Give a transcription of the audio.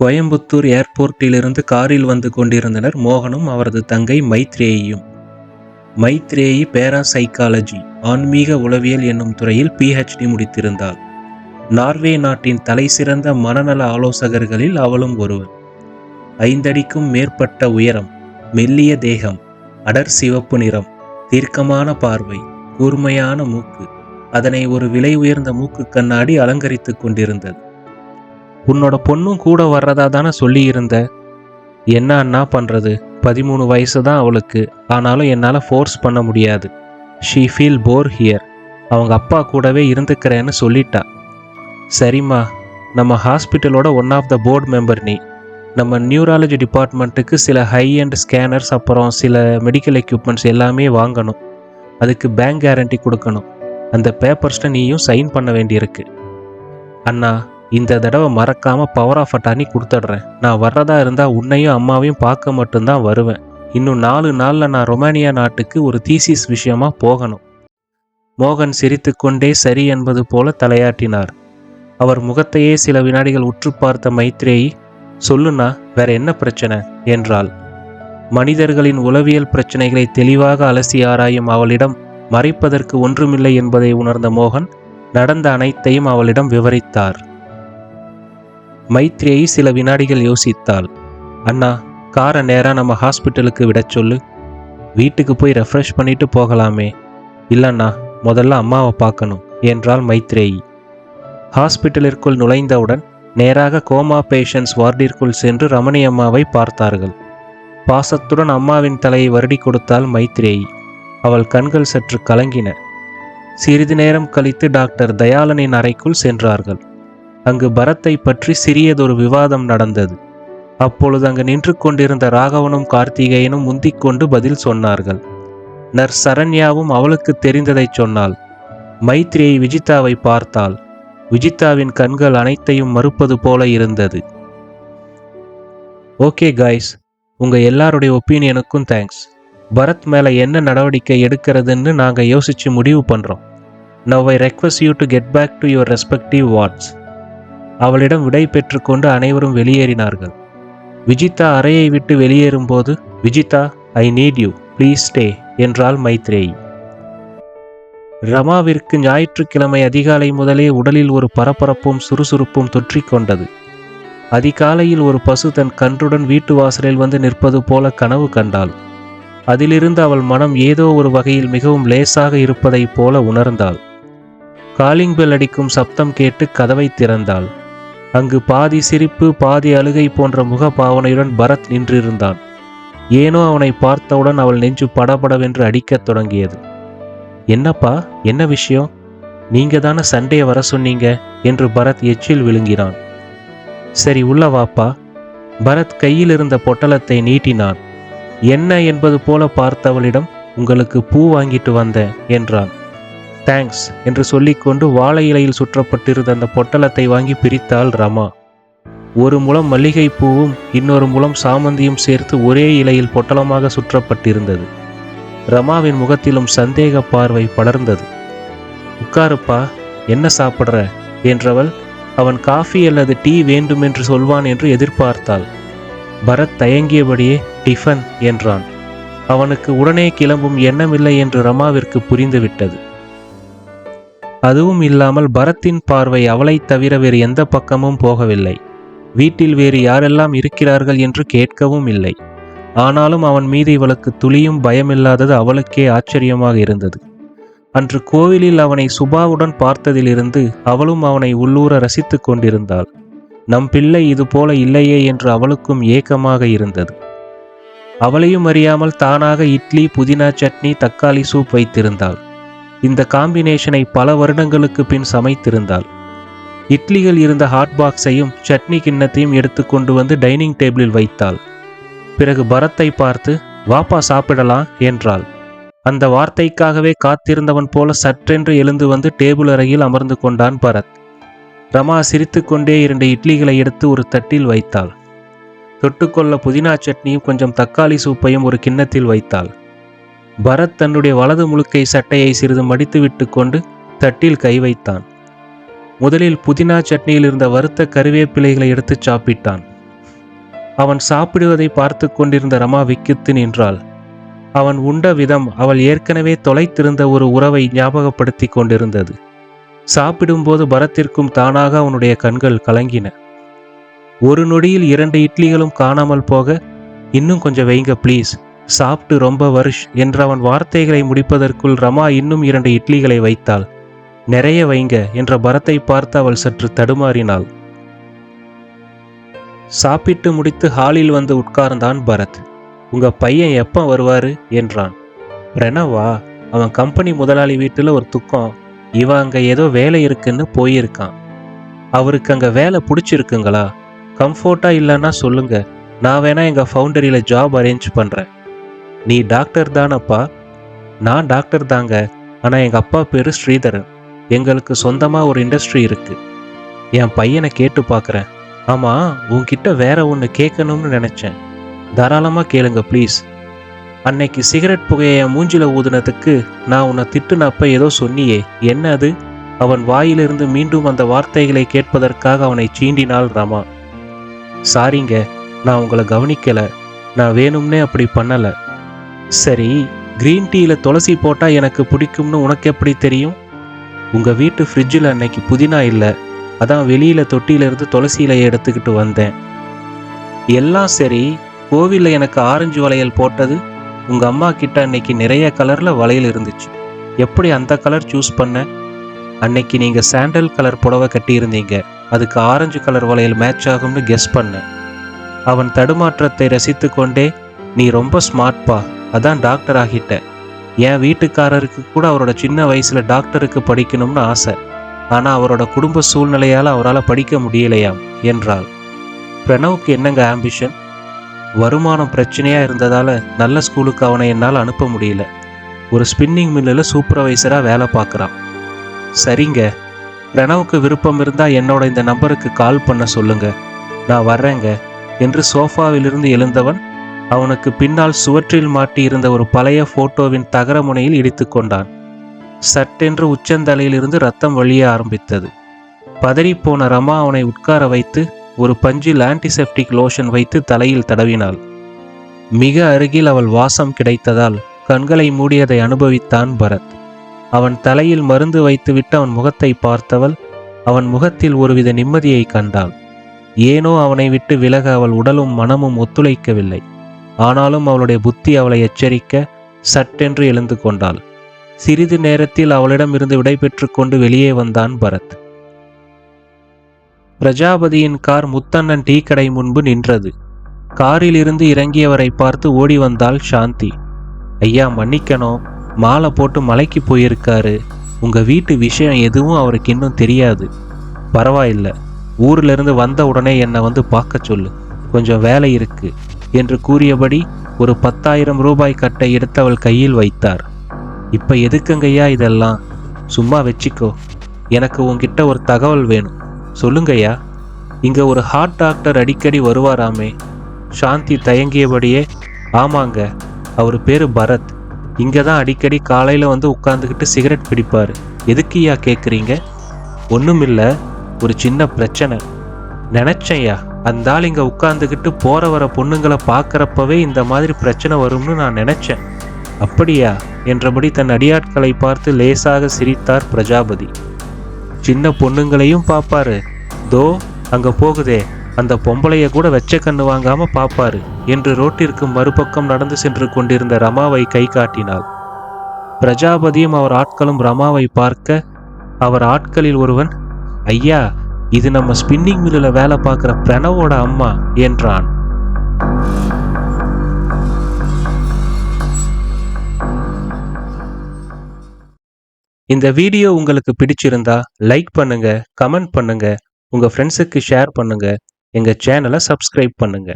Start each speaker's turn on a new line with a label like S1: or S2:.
S1: கோயம்புத்தூர் ஏர்போர்ட்டிலிருந்து காரில் வந்து கொண்டிருந்தனர் மோகனும் அவரது தங்கை மைத்ரேயும் மைத்ரேயி பேராசைக்காலஜி ஆன்மீக உளவியல் என்னும் துறையில் பிஹெச்டி முடித்திருந்தாள். நார்வே நாட்டின் தலைசிறந்த மனநல ஆலோசகர்களில் அவளும் ஒருவர் ஐந்தடிக்கும் மேற்பட்ட உயரம் மெல்லிய தேகம் அடர் சிவப்பு நிறம் தீர்க்கமான பார்வை கூர்மையான மூக்கு அதனை ஒரு விலை உயர்ந்த மூக்கு கண்ணாடி அலங்கரித்துக் கொண்டிருந்தது. உன்னோட பொண்ணும் கூட வர்றதா தானே சொல்லியிருந்த? என்ன அண்ணா பண்ணுறது பதிமூணு வயசு தான் அவளுக்கு. ஆனாலும் என்னால் ஃபோர்ஸ் பண்ண முடியாது. ஷீ ஃபீல் போர் ஹியர் அவங்க அப்பா கூடவே இருந்துக்கிறேன்னு சொல்லிட்டா. சரிம்மா நம்ம ஹாஸ்பிட்டலோட one of the board member நீ. நம்ம நியூராலஜி டிபார்ட்மெண்ட்டுக்கு சில ஹை அண்ட் ஸ்கேனர்ஸ் அப்புறம் சில மெடிக்கல் எக்யூப்மெண்ட்ஸ் எல்லாமே வாங்கணும். அதுக்கு பேங்க் கேரண்டி கொடுக்கணும். அந்த பேப்பர்ஸ்ட்டை நீயும் சைன் பண்ண வேண்டியிருக்கு. அண்ணா இந்த தடவை மறக்காம பவர் ஆஃப் அட்டானி கொடுத்துட்றேன். நான் வர்றதா இருந்தால் உன்னையும் அம்மாவையும் பார்க்க மட்டும்தான் வருவேன். இன்னும் நாலு நாளில் நான் ரொமானியா நாட்டுக்கு ஒரு தீசிஸ் விஷயமா போகணும். மோகன் சிரித்துக்கொண்டே சரி என்பது போல தலையாட்டினார். அவர் முகத்தையே சில வினாடிகள் உற்று பார்த்த மைத்ரேயி சொல்லுண்ணா வேற என்ன பிரச்சனை? என்றாள். மனிதர்களின் உளவியல் பிரச்சனைகளை தெளிவாக அலசி ஆராயும் அவளிடம் மறைப்பதற்கு ஒன்றுமில்லை என்பதை உணர்ந்த மோகன் நடந்த அனைத்தையும் அவளிடம் விவரித்தார். மைத்ரியை சில வினாடிகள் யோசித்தாள். அண்ணா காரை நேராக நம்ம ஹாஸ்பிட்டலுக்கு விடச் சொல்லு. வீட்டுக்கு போய் ரெஃப்ரெஷ் பண்ணிட்டு போகலாமே. இல்லைண்ணா முதல்ல அம்மாவை பார்க்கணும் என்றாள் மைத்ரேயி. ஹாஸ்பிட்டலிற்குள் நுழைந்தவுடன் நேராக கோமா பேஷண்ட்ஸ் வார்டிற்குள் சென்று ரமணி அம்மாவை பார்த்தார்கள். பாசத்துடன் அம்மாவின் தலையை வருடி கொடுத்தாள் மைத்ரேயி. அவள் கண்கள் சற்று கலங்கின. சிறிது நேரம் கழித்து டாக்டர் தயாளனின் அறைக்குள் சென்றார்கள். அங்கு பரத்தை பற்றி சிறியதொரு விவாதம் நடந்தது. அப்பொழுது அங்கு நின்று கொண்டிருந்த ராகவனும் கார்த்திகேயனும் முந்திக் கொண்டு பதில் சொன்னார்கள். நர் சரண்யாவும் அவளுக்கு தெரிந்ததைச் சொன்னாள். மைத்ரியை விஜிதாவை பார்த்தாள். விஜிதாவின் கண்கள் அனைத்தையும் மறுப்பது போல இருந்தது. ஓகே காய்ஸ் உங்கள் எல்லாருடைய ஒப்பீனியனுக்கும் தேங்க்ஸ் பரத் மேலே என்ன நடவடிக்கை எடுக்கிறதுன்னு நாங்கள் யோசித்து முடிவு பண்ணுறோம் now I request you to get back to your respective wards அவளிடம் விடை பெற்றுக்கொண்டு அனைவரும் வெளியேறினார்கள். விஜிதா அறையை விட்டு வெளியேறும்போது Vijitha I need you please stay என்றாள் மைத்ரேயி. ரமாவிற்கு ஞாயிற்றுக்கிழமை அதிகாலை முதலே உடலில் ஒரு பரபரப்பும் சுறுசுறுப்பும் தொற்றிக்கொண்டது அதிகாலையில் ஒரு பசு தன் கன்றுடன் வீட்டு வாசலில் வந்து நிற்பது போல கனவு கண்டாள். அதிலிருந்து அவள் மனம் ஏதோ ஒரு வகையில் மிகவும் லேசாக இருப்பதைப் போல உணர்ந்தாள். காலிங் பெல் அடிக்கும் சப்தம் கேட்டு கதவை திறந்தாள். அங்கு பாதி சிரிப்பு பாதி அழுகை போன்ற முக பாவனையுடன் பரத் நின்றிருந்தான். ஏனோ அவனை பார்த்தவுடன் அவள் நெஞ்சு படபடவென்று அடிக்கத் தொடங்கியது. என்னப்பா என்ன விஷயம்? நீங்க தானே சண்டையை வர சொன்னீங்க? என்று பரத் எச்சில் விழுங்கினான். சரி உள்ள வாப்பா. பரத் கையில் இருந்த பொட்டலத்தை நீட்டினான். என்ன என்பது போல பார்த்தவளிடம் உங்களுக்கு பூ வாங்கிட்டு வந்தேன் என்றான். தேங்க்ஸ் என்று சொல்லிக்கொண்டு வாழை இலையில் சுற்றப்பட்டிருந்த அந்த பொட்டலத்தை வாங்கி பிரித்தாள் ரமா. ஒரு முழம் மல்லிகை பூவும் இன்னொரு முழம் சாமந்தியும் சேர்த்து ஒரே இலையில் பொட்டலமாக சுற்றப்பட்டிருந்தது. ரமாவின் முகத்திலும் சந்தேக பார்வை படர்ந்தது. உட்காருப்பா என்ன சாப்பிட்ற? என்றவள் அவன் காஃபி அல்லது டீ வேண்டுமென்று சொல்வான் என்று எதிர்பார்த்தாள். பரத் தயங்கியபடியே டிஃபன் என்றான். அவனுக்கு உடனே கிளம்பும் எண்ணமில்லை என்று ரமாவிற்கு புரிந்துவிட்டது. அதுவும் இல்லாமல் பரத்தின் பார்வை அவளைத் தவிர வேறு எந்த பக்கமும் போகவில்லை. வீட்டில் வேறு யாரெல்லாம் இருக்கிறார்கள் என்று கேட்கவும் இல்லை. ஆனாலும் அவன் மீது இவளுக்கு துளியும் பயமில்லாதது அவளுக்கே ஆச்சரியமாக இருந்தது. அன்று கோவிலில் அவனை சுபாவுடன் பார்த்ததிலிருந்து அவளும் அவனை உள்ளூர ரசித்துக் கொண்டிருந்தாள். நம் பிள்ளை இது போல இல்லையே என்று அவளுக்கும் ஏக்கமாக இருந்தது. அவளையும் அறியாமல் தானாக இட்லி புதினா சட்னி தக்காளி சூப் வைத்திருந்தாள். இந்த காம்பினேஷனை பல வருடங்களுக்கு பின் சமைத்திருந்தாள். இட்லிகள் இருந்த ஹாட் பாக்ஸையும் சட்னி கிண்ணத்தையும் எடுத்து கொண்டு வந்து டைனிங் டேபிளில் வைத்தாள். பிறகு பரத்தை பார்த்து வாப்பா சாப்பிடலாம் என்றாள். அந்த வார்த்தைக்காகவே காத்திருந்தவன் போல சற்றென்று எழுந்து வந்து டேபிள் அறையில் அமர்ந்து கொண்டான் பரத். ரமா சிரித்துக்கொண்டே இரண்டு இட்லிகளை எடுத்து ஒரு தட்டில் வைத்தாள். தொட்டுக்கொள்ள புதினா சட்னியும் கொஞ்சம் தக்காளி சூப்பையும் ஒரு கிண்ணத்தில் வைத்தாள். பரத் தன்னுடைய வலது முழுக்கை சட்டையை சிறிது மடித்துவிட்டு கொண்டு தட்டில் கை வைத்தான். முதலில் புதினா சட்னியில் இருந்த வறுத்த கருவேப்பிலைகளை எடுத்து சாப்பிட்டான். அவன் சாப்பிடுவதை பார்த்து கொண்டிருந்த ரமா விக்கித்து நின்றாள். அவன் உண்ட விதம் அவள் ஏற்கனவே தொலைத்திருந்த ஒரு உறவை ஞாபகப்படுத்தி கொண்டிருந்தது. சாப்பிடும்போது பரத்திற்கும் தானாக அவனுடைய கண்கள் கலங்கின. ஒரு நொடியில் இரண்டு இட்லிகளும் காணாமல் போக இன்னும் கொஞ்சம் வைங்க ப்ளீஸ் சாப்பிட்டு ரொம்ப வருஷ் என்ற அவன் வார்த்தைகளை முடிப்பதற்குள் ரமா இன்னும் இரண்டு இட்லிகளை வைத்தாள். நிறைய வைங்க என்ற பரத்தை பார்த்து அவள் சற்று தடுமாறினாள். சாப்பிட்டு முடித்து ஹாலில் வந்து உட்கார்ந்தான் பரத். உங்க பையன் எப்போ வருவாரு? என்றான். ரெனவா அவன் கம்பெனி முதலாளி வீட்டில் ஒரு துக்கம். இவன் அங்கே ஏதோ வேலை இருக்குன்னு போயிருக்கான். அவருக்கு அங்கே வேலை பிடிச்சிருக்குங்களா? கம்ஃபோர்ட்டாக இல்லைன்னா சொல்லுங்க. நான் வேணா எங்கள் ஃபவுண்டரியில் ஜாப் அரேஞ்ச் பண்ணுறேன் நீ டாக்டர் தானப்பா? நான் டாக்டர் தாங்க. ஆனால் எங்கள் அப்பா பேர் ஸ்ரீதரன். எங்களுக்கு சொந்தமாக ஒரு இண்டஸ்ட்ரி இருக்குது என் பையனை கேட்டு பார்க்குறேன் ஆமாம் உன்கிட்ட வேற ஒன்று கேட்கணும்னு நினச்சேன். தாராளமாக கேளுங்க ப்ளீஸ் அன்னைக்கு சிகரெட் புகையை என் மூஞ்சில ஊதுனதுக்கு நான் உன்னை திட்டுனப்ப ஏதோ சொன்னியே என்ன அது? அவன் வாயிலிருந்து மீண்டும் அந்த வார்த்தைகளை கேட்பதற்காக அவனை சீண்டினாள் ரமா. சாரிங்க நான் உங்களை கவனிக்கலை. நான் வேணும்னே அப்படி பண்ணலை. சரி கிரீன் டீயில் துளசி போட்டால் எனக்கு பிடிக்கும்னு உனக்கு எப்படி தெரியும்? உங்கள் வீட்டு ஃப்ரிட்ஜில் அன்னைக்கு புதினா இல்லை. அதான் வெளியில் தொட்டியிலேருந்து துளசி இலையை எடுத்துக்கிட்டு வந்தேன். எல்லாம் சரி கோவிலில் எனக்கு ஆரஞ்சு வளையல் போட்டது. உங்கள் அம்மா கிட்ட அன்னைக்கு நிறைய கலரில் வளையல் இருந்துச்சு. எப்படி அந்த கலர் சூஸ் பண்ண? அன்னைக்கு நீங்கள் சாண்டல் கலர் புடவை கட்டியிருந்தீங்க. அதுக்கு ஆரஞ்சு கலர் வளையல் மேட்ச் ஆகும்னு கெஸ் பண்ணேன் அவன் தடுமாற்றத்தை ரசித்து கொண்டே நீ ரொம்ப ஸ்மார்ட்பா அதான் டாக்டர் ஆகிட்டேன். என் வீட்டுக்காரருக்கு கூட அவரோட சின்ன வயசுல டாக்டருக்கு படிக்கணும்னு ஆசை. ஆனா அவரோட குடும்ப சூழ்நிலையால அவரால் படிக்க முடியலையாம் என்றாள். பிரணவுக்கு என்னங்க ஆம்பிஷன் வருமானம் பிரச்சனையா இருந்ததால நல்ல ஸ்கூலுக்கு அவனை என்னால் அனுப்ப முடியல. ஒரு ஸ்பின்னிங் மில்லில் சூப்பர்வைசராக வேலை பார்க்குறான். சரிங்க. பிரணவுக்கு விருப்பம் இருந்தால் என்னோட இந்த நம்பருக்கு கால் பண்ண சொல்லுங்க. நான் வர்றேங்க. என்று சோஃபாவிலிருந்து எழுந்தவன் அவனுக்கு பின்னால் சுவற்றில் மாட்டியிருந்த ஒரு பழைய போட்டோவின் தகர முனையில் இடித்து கொண்டான். சட்டென்று உச்சந்தலையிலிருந்து ரத்தம் வழிய ஆரம்பித்தது. பதறிப்போன ரமா அவனை உட்கார வைத்து ஒரு பஞ்சில் ஆன்டிசெப்டிக் லோஷன் வைத்து தலையில் தடவினாள். மிக அருகில் அவள் வாசம் கிடைத்ததால் கண்களை மூடியதை அனுபவித்தான் பரத். அவன் தலையில் மருந்து வைத்துவிட்டு அவன் முகத்தை பார்த்தவள் அவன் முகத்தில் ஒருவித நிம்மதியை கண்டாள். ஏனோ அவனை விட்டு விலக அவள் உடலும் மனமும் ஒத்துழைக்கவில்லை. ஆனாலும் அவளுடைய புத்தி அவளை எச்சரிக்க சட்டென்று எழுந்து கொண்டாள். சிறிது நேரத்தில் அவளிடமிருந்து விடைபெற்று கொண்டு வெளியே வந்தான் பரத். பிரஜாபதியின் கார் முத்தண்ணன் டீ கடை முன்பு நின்றது. காரில் இருந்து இறங்கியவரை பார்த்து ஓடி வந்தாள் சாந்தி. ஐயா மன்னிக்கணும். மாலை போட்டு மலைக்கு போயிருக்காரு. உங்க வீட்டு விஷயம் எதுவும் அவருக்கு இன்னும் தெரியாது. பரவாயில்ல. ஊர்ல இருந்து வந்த உடனே என்னை வந்து பார்க்க சொல்லு. கொஞ்சம் வேலை இருக்கு. என்று கூறியபடி ஒரு பத்தாயிரம் ரூபாய் கட்டை எடுத்து அவள் கையில் வைத்தார். இப்ப எதுக்குங்கய்யா இதெல்லாம்? சும்மா வச்சுக்கோ. எனக்கு உங்ககிட்ட ஒரு தகவல் வேணும். சொல்லுங்கய்யா. இங்க ஒரு ஹார்ட் டாக்டர் அடிக்கடி வருவாராமே. சாந்தி தயங்கியபடியே ஆமாங்க அவர் பேரு பரத். இங்க தான் அடிக்கடி காலையில வந்து உட்காந்துக்கிட்டு சிகரெட் பிடிப்பாரு. எதுக்குய்யா கேட்குறீங்க ஒன்றுமில்ல ஒரு சின்ன பிரச்சனை. நினச்சேன்யா அந்த ஆள் இங்கே உட்காந்துக்கிட்டு போகிற வர பொண்ணுங்களை பார்க்குறப்பவே இந்த மாதிரி பிரச்சனை வரும்னு நான் நினச்சேன். அப்படியா? என்றபடி தன் அடியாட்களை பார்த்து லேசாக சிரித்தார் பிரஜாபதி. சின்ன பொண்ணுங்களையும் பார்ப்பாரு தோ அங்கே போகுதே. அந்த பொம்பளைய கூட வெச்ச கண்ணு வாங்காம பாப்பாரு என்று ரோட்டிற்கு மறுபக்கம் நடந்து சென்று கொண்டிருந்த ரமாவை கை காட்டினாள். பிரஜாபதியும் அவர் ஆட்களும் ரமாவை பார்க்க அவர் ஆட்களில் ஒருவன் ஐயா இது நம்ம ஸ்பின்னிங் மில்லில் வேலை பார்க்குற பிரணவோட அம்மா என்றான். இந்த வீடியோ உங்களுக்கு பிடிச்சிருந்தா லைக் பண்ணுங்க கமெண்ட் பண்ணுங்க உங்க ஃப்ரெண்ட்ஸுக்கு ஷேர் பண்ணுங்க எங்க சேனலை சப்ஸ்கிரைப் பண்ணுங்க.